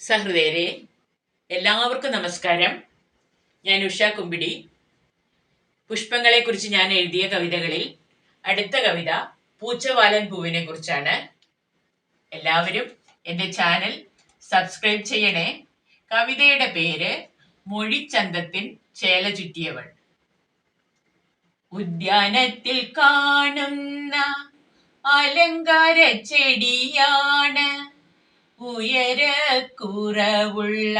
സഹൃദയരെ എല്ലാവർക്കും നമസ്കാരം. ഞാൻ ഉഷ കുമ്പിടി. പുഷ്പങ്ങളെക്കുറിച്ച് ഞാൻ എഴുതിയ കവിതകളിൽ അടുത്ത കവിത പൂച്ചവാലൻ പൂവിനെ കുറിച്ചാണ്. എല്ലാവരും എന്റെ ചാനൽ സബ്സ്ക്രൈബ് ചെയ്യണേ. കവിതയുടെ പേര് മൊഴിച്ചന്തത്തിൻ ചേല ചുറ്റിയവൾ. ഉദ്യാനത്തിൽ കാണുന്ന അലങ്കാര ചെടിയാണ്. ഉയരക്കുറവുള്ള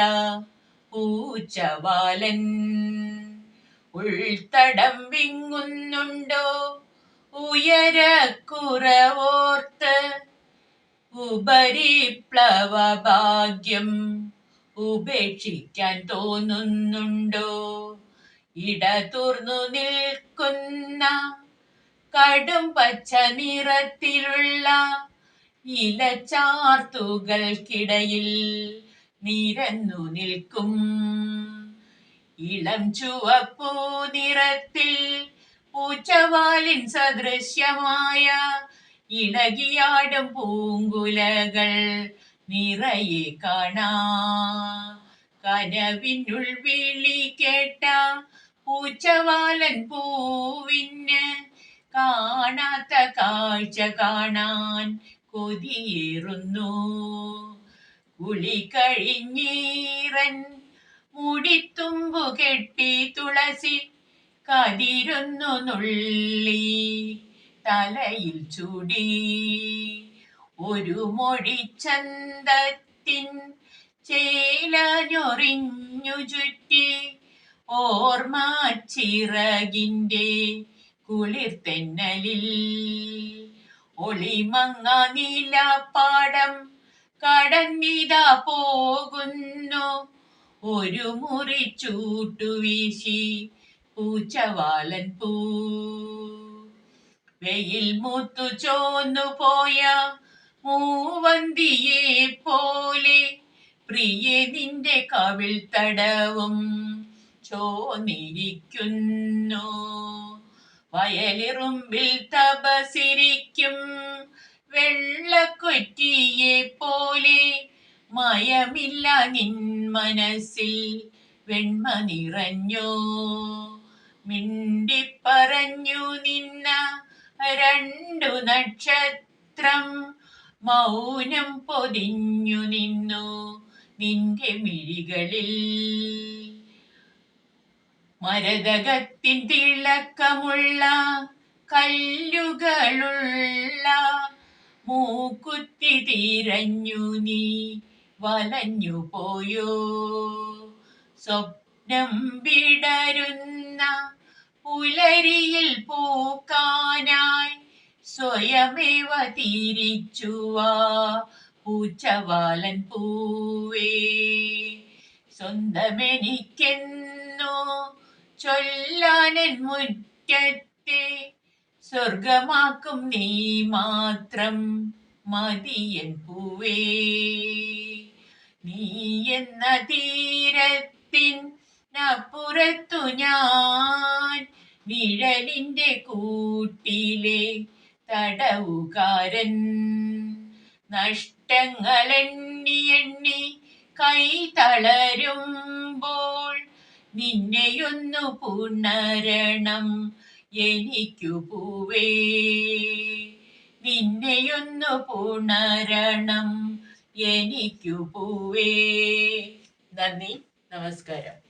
പൂച്ചവാലൻ. ഉൾത്തടം വിങ്ങുന്നുണ്ടോ? ഉയരക്കുറവോർത്ത് ഉപരിപ്ലവ ഭാഗ്യം ഉപേക്ഷിക്കാൻ തോന്നുന്നുണ്ടോ? ഇടതുർന്നു നിൽക്കുന്ന കടും പച്ച നിറത്തിലുള്ള ഇലച്ചാർത്തുകൾക്കിടയിൽ നിരന്നു നിൽക്കും. ഇളം ചുവപ്പു നിറത്തിൽ പൂച്ചവാലിൻ സദൃശ്യമായ ഇളകിയാടും പൂങ്കുലകൾ നിറയെ കാണാ. കനവിനുൾ വിളി കേട്ട പൂച്ചവാലൻ പൂവിന് കാണാത്ത കാഴ്ച കാണാൻ കൊതിയേറുന്നു. കുളി കഴിഞ്ഞീറൻ മുടിത്തുമ്പു കെട്ടി തുളസി കതിരുന്നു നുള്ളി തലയിൽ ചുടി. ഒരു മൊഴി മൊഴിച്ചന്തത്തിൻ ചേലഞ്ഞൊറിഞ്ഞു ചുറ്റി ഓർമ്മ ചിറകിന്റെ കുളിർത്തെന്നലിൽ ഒളിമങ്ങ നീലപ്പാടം കടന്നിതാ പോകുന്നു. ഒരു മുറി ചൂട്ടുവീശി പൂച്ചവാലൻ പൂ. വെയിൽ മൂത്തു ചോന്നു പോയ മൂവന്തിയെ പോലെ പ്രിയെ നിന്റെ കവിൾ തടവും ചോന്നിരിക്കുന്നു. വയലിറുമ്പിൽ തപസിരിക്കും. വെള്ളക്കൊറ്റിയെ പോലെ മയമില്ല നിൻ മനസ്സിൽ വെണ്മ നിറഞ്ഞോ. മിണ്ടിപ്പറഞ്ഞു നിന്ന രണ്ടു നക്ഷത്രം മൗനം പൊതിഞ്ഞു നിന്നു നിന്റെ മിഴികളിൽ. മരതകത്തിൻ തിളക്കമുള്ള കല്ലുകളുള്ള മൂക്കുത്തി തിരഞ്ഞു നീ വലഞ്ഞു പോയോ? സ്വപ്നം വിടരുന്ന പുലരിയിൽ പൂക്കാനായി സ്വയമേവ തിരിച്ചുവാ പൂച്ചവാലൻ പൂവേ. സ്വന്തമെനിക്കെന്നോ ചൊല്ലാനൻ മുറ്റത്തെ സ്വർഗമാക്കും നീ മാത്രം മതിയൻ പൂവേ. നീ എന്ന തീരത്തിൻ നപ്പുറത്തു ഞാൻ നിഴലിന്റെ കൂട്ടിലെ തടവുകാരൻ. നഷ്ടങ്ങൾ എണ്ണി കൈ തളരുമ്പോൾ നിന്നെയൊന്നു പുണരണം എനിക്കു പൂവേ. നിന്നെയൊന്നു പുണരണം എനിക്കു പൂവേ. നന്ദി നമസ്കാരം.